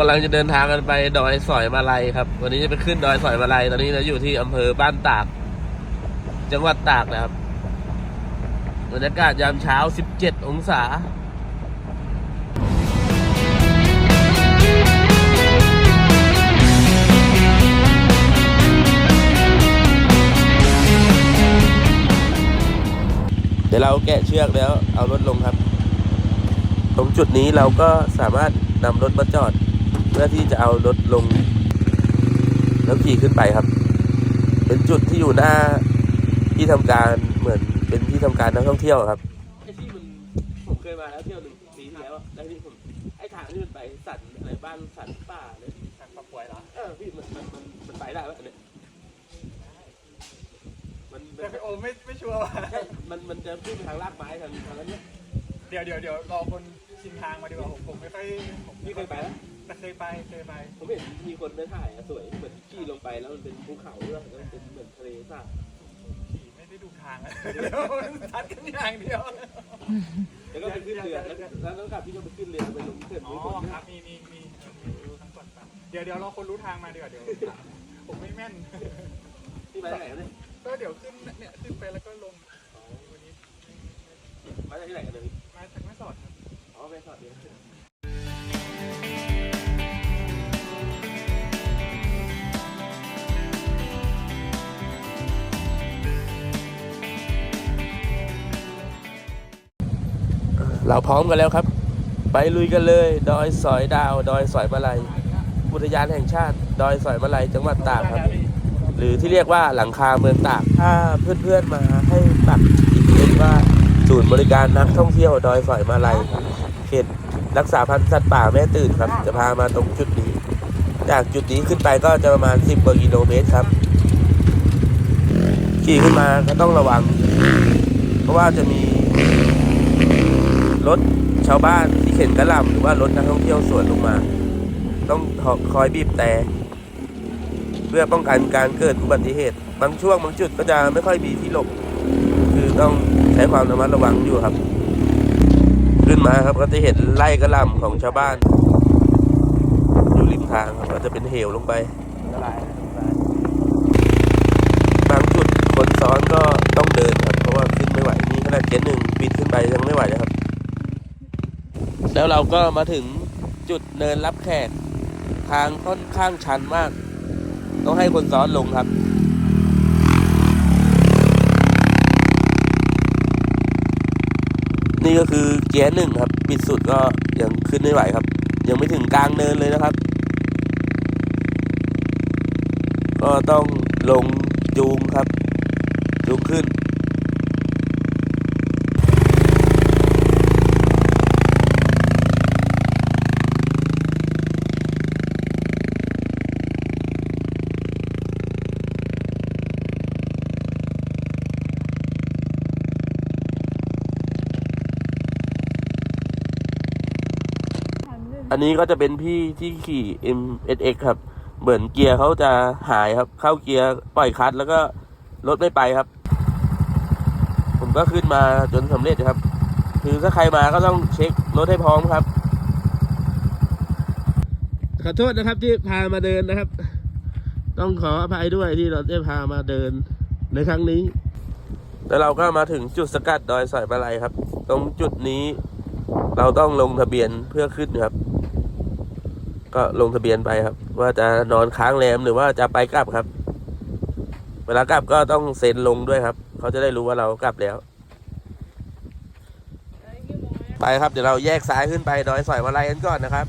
กำลังจะเดินทางกันไปดอยสอยมาลัยครับ วันนี้จะไปขึ้นดอยสอยมาลัยตอนนี้เราอยู่ที่อำเภอบ้านตาก จังหวัดตากนะครับบรรยากาศยามเช้า 17 องศาเดี๋ยวเราแกะเชือกแล้วเอารถลงครับ ตรงจุดนี้เราก็สามารถนำรถมาจอด เพื่อที่จะเอารถลง แล้วขี่ขึ้นไปครับ เป็นจุดที่อยู่หน้าที่ทำการเหมือนเป็นที่ทำการนักท่องเที่ยวครับไอ้ที่มันผมเคยมาแล้วเที่ยวหนึ่งปีที่แล้วแล้วที่ผมไอ้ทางที่มันไปสันอะไรบ้านสันป่าเลยทางปะป่วยเหรอเออพี่มันมันมันไปได้ปะเนี่ยมันแต่พี่โอไม่ไม่ชัวร์ว่ะใช่มันมันจะขึ้นทางลากไม้ทางทางนั้นเนี่ยเดี๋ยวเดี๋ยวเดี๋ยวรอคนชิมทางมาดีกว่าผมผมไม่ค่อยผมพี่เคยไปแล้ว แต่เคยไปเคยไป ผมเห็นมีคนไปถ่ายอะสวยเหมือนขี่ลงไปแล้วมันเป็นภูเขาด้วยแล้วมันเป็นเหมือนทะเลสาบขี่ไม่ได้ดูทางอะเดี๋ยวทัดกันอย่างเดียว แล้วก็ไปขึ้นเรือแล้วแล้วต้องกลับพี่ก็ไปขึ้นเรือไปลงเขื่อนอ๋อไม่หมดครับมีมีมีมีรู้ทั้งก่อนปะเดี๋ยวเดี๋ยวรอคนรู้ทางมาดีกว่าเดี๋ยว ผมไม่แม่นพี่ไปไหนกันเนี่ยก็เดี๋ยวขึ้นเนี่ยขึ้นไปแล้วก็ลงวันนี้มาจากที่ไหนกันเนี่ยมาจากแม่สอดครับอ๋อไปสอดเดียว เราพร้อมกันแล้วครับ ไปลุยกันเลย ดอยสอยดาว ดอยสอยมาลัยอุทยานแห่งชาติ ดอยสอยมาลัยจังหวัดตากครับ หรือที่เรียกว่าหลังคาเมืองตากถ้าเพื่อนๆมาให้ปักอีกเป็นว่าศูนย์บริการนักท่องเที่ยวดอยสอยมาลัยเขตรักษาพันธุ์สัตว์ป่าแม่ตื่นครับ จะพามาตรงจุดนี้ จากจุดนี้ขึ้นไปก็จะประมาณ 10กว่ากิโลเมตรครับขี่ขึ้นมาก็ต้องระวัง เพราะว่าจะมี รถชาวบ้านที่เข็นกระลำหรือว่ารถนักท่องเที่ยวสวนลงมา ต้องคอยบีบแต่เพื่อป้องกันการเกิดอุบัติเหตุ บางช่วงบางจุดก็จะไม่ค่อยมีที่หลบ คือต้องใช้ความระมัดระวังอยู่ครับ ขึ้นมาครับก็จะเห็นไร่กระลำของชาวบ้าน อยู่ริมทางครับก็จะเป็นเหวลงไป บางจุดคนซ้อนก็ต้องเดินครับ เพราะว่าขึ้นไม่ไหวนี่ขนาดเกนหนึ่งปีนขึ้นไปยังไม่ไหวเลยครับ แล้วเราก็มาถึงจุดเนินรับแขก ทางค่อนข้างชันมาก ต้องให้คนซ้อนลงครับ นี่ก็คือเกียร์หนึ่งครับ ปิดสุดก็ยังขึ้นไม่ไหวครับ ยังไม่ถึงกลางเนินเลยนะครับ ก็ต้องลงจูงครับ จูงขึ้น อันนี้ก็จะเป็นพี่ที่ขี่ MSX ครับ เหมือนเกียร์เขาจะหายครับ เข้าเกียร์ปล่อยคลัตช์แล้วก็รถไม่ไปครับ ผมก็ขึ้นมาจนสำเร็จครับ คือถ้าใครมาก็ต้องเช็ครถให้พร้อมครับ ขอโทษนะครับที่พามาเดินนะครับ ต้องขออภัยด้วยที่เราได้พามาเดินในครั้งนี้ แล้วเราก็มาถึงจุดสกัดดอยสอยมาลัยครับ ตรงจุดนี้เราต้องลงทะเบียนเพื่อขึ้นครับ ก็ลงทะเบียนไปครับ ว่าจะนอนค้างแรมหรือว่าจะไปกลับครับ เวลากลับก็ต้องเซ็นลงด้วยครับ เขาจะได้รู้ว่าเรากลับแล้ว ไปครับเดี๋ยวเราแยกซ้ายขึ้นไปดอยสอยมาลัยกันก่อนนะครับ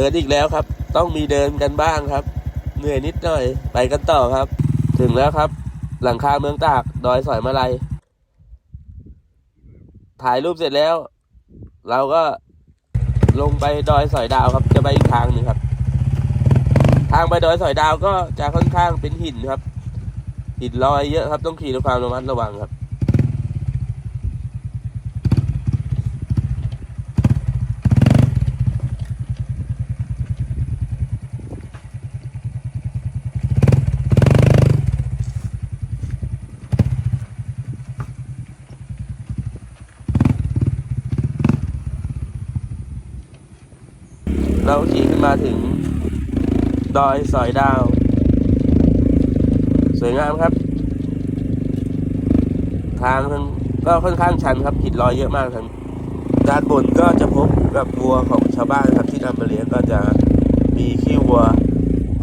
ดินอีกแล้วครับ ต้องมีเดินกันบ้างครับ เหนื่อยนิดหน่อย ไปกันต่อครับ ถึงแล้วครับ หลังคาเมืองตาก ดอยสอยมาลัย ถ่ายรูปเสร็จแล้ว เราก็ลงไปดอยสอยดาวครับ จะไปอีกทางหนึ่งครับ ทางไปดอยสอยดาวก็จะค่อนข้างเป็นหินครับ หินลอยเยอะครับ ต้องขี่ด้วยความระมัดระวังครับ เราขี่ขึ้นมาถึง ดอยสอยดาว สวยงามครับ ทางทางก็ค่อนข้างชันครับหินลอยเยอะมากครับด้านบนก็จะพบกับวัวของชาวบ้านครับที่นำมาเลี้ยงก็จะมีขี้วัว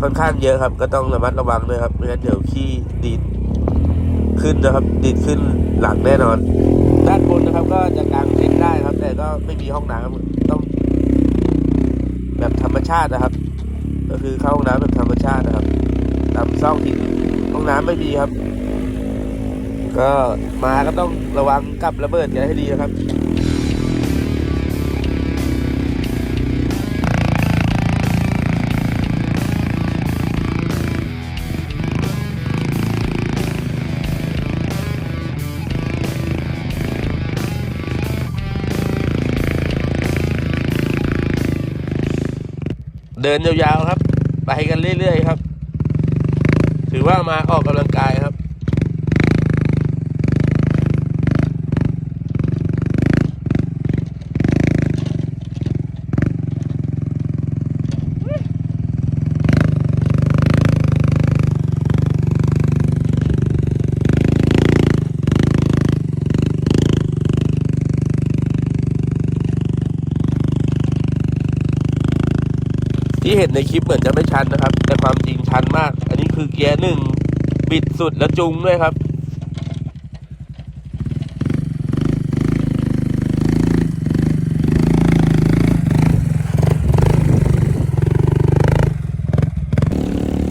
ค่อนข้างเยอะครับ ก็ต้องระมัดระวังด้วยครับไม่งั้นเดี๋ยวขี้ดีดขึ้นนะครับ ดีดขึ้นหลังแน่นอน ด้านบนนะครับก็จะกางเต็นท์ได้ครับ แต่ก็ไม่มีห้องน้ำต้อง แบบธรรม ชาตินะครับ ก็คือเข้าห้องน้ำแบบธรรมชาตินะครับตามซอกหินห้องน้ำไม่มีครับ ก็มาก็ต้องระวังกับระเบิดกันให้ดีนะครับ เดินยาวๆครับ ไปกันเรื่อยๆครับ ถือว่ามาออกกำลังกายครับ ที่เห็นในคลิปเหมือนจะไม่ชันนะครับ แต่ความจริงชันมาก อันนี้คือเกียร์หนึ่งบิดสุดแล้วจุงด้วยครับ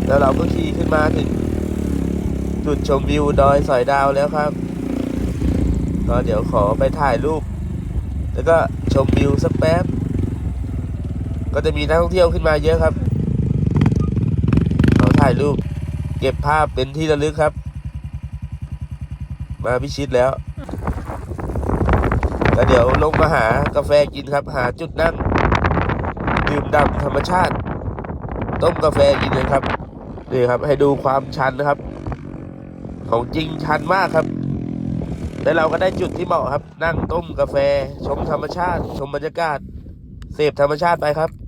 แล้วเราก็ขี่ขึ้นมาถึงจุดชมวิวดอยสอยดาวแล้วครับ ก็เดี๋ยวขอไปถ่ายรูป แล้วก็ชมวิวสักแป๊บ ก็จะมีนักท่องเที่ยวขึ้นมาเยอะครับเราถ่ายรูปเก็บภาพเป็นที่ระลึกครับ มาพิชิตแล้วแล้วเดี๋ยวลงมาหากาแฟกินครับ หาจุดนั่งดื่มด่ำธรรมชาติ ต้มกาแฟกินเลยครับนี่ครับ ให้ดูความชันนะครับ ของจริงชันมากครับแล้วเราก็ได้จุดที่เหมาะครับ นั่งต้มกาแฟ ชมธรรมชาติ ชมบรรยากาศ เสพธรรมชาติไปครับ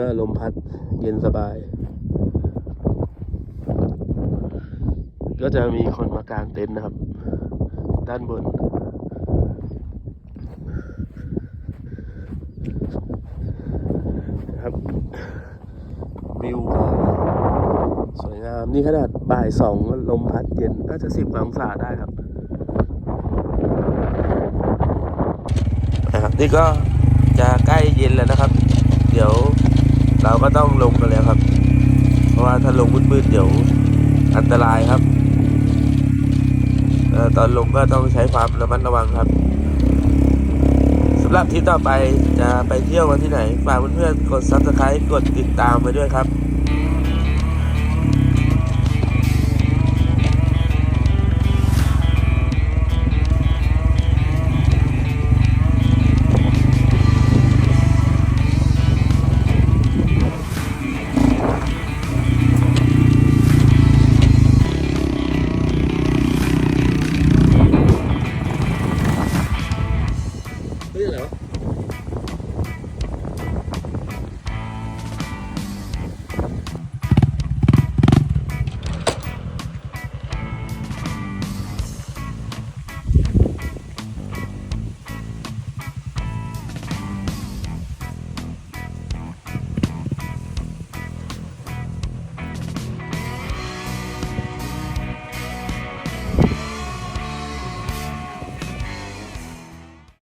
ก็ลมพัดเย็นสบาย ก็จะมีคนมากางเต็นท์นะครับ ด้านบน ครับวิวสวยงาม นี่ขนาดบ่ายสองลมพัดเย็นน่าจะสิบองศาได้ครับนะครับนี่ก็จะใกล้เย็นแล้วนะครับ เดี๋ยว เราก็ต้องลงกันแล้วครับ เพราะว่าถ้าลงมืดๆเดี๋ยวอันตรายครับอตอนลงก็ต้องใช้ความระมัดระวังครับสำหรับทริปต่อไปจะไปเที่ยววันที่ไหนฝากเพื่อนๆกด subscribe กดติดตามไปด้วยครับ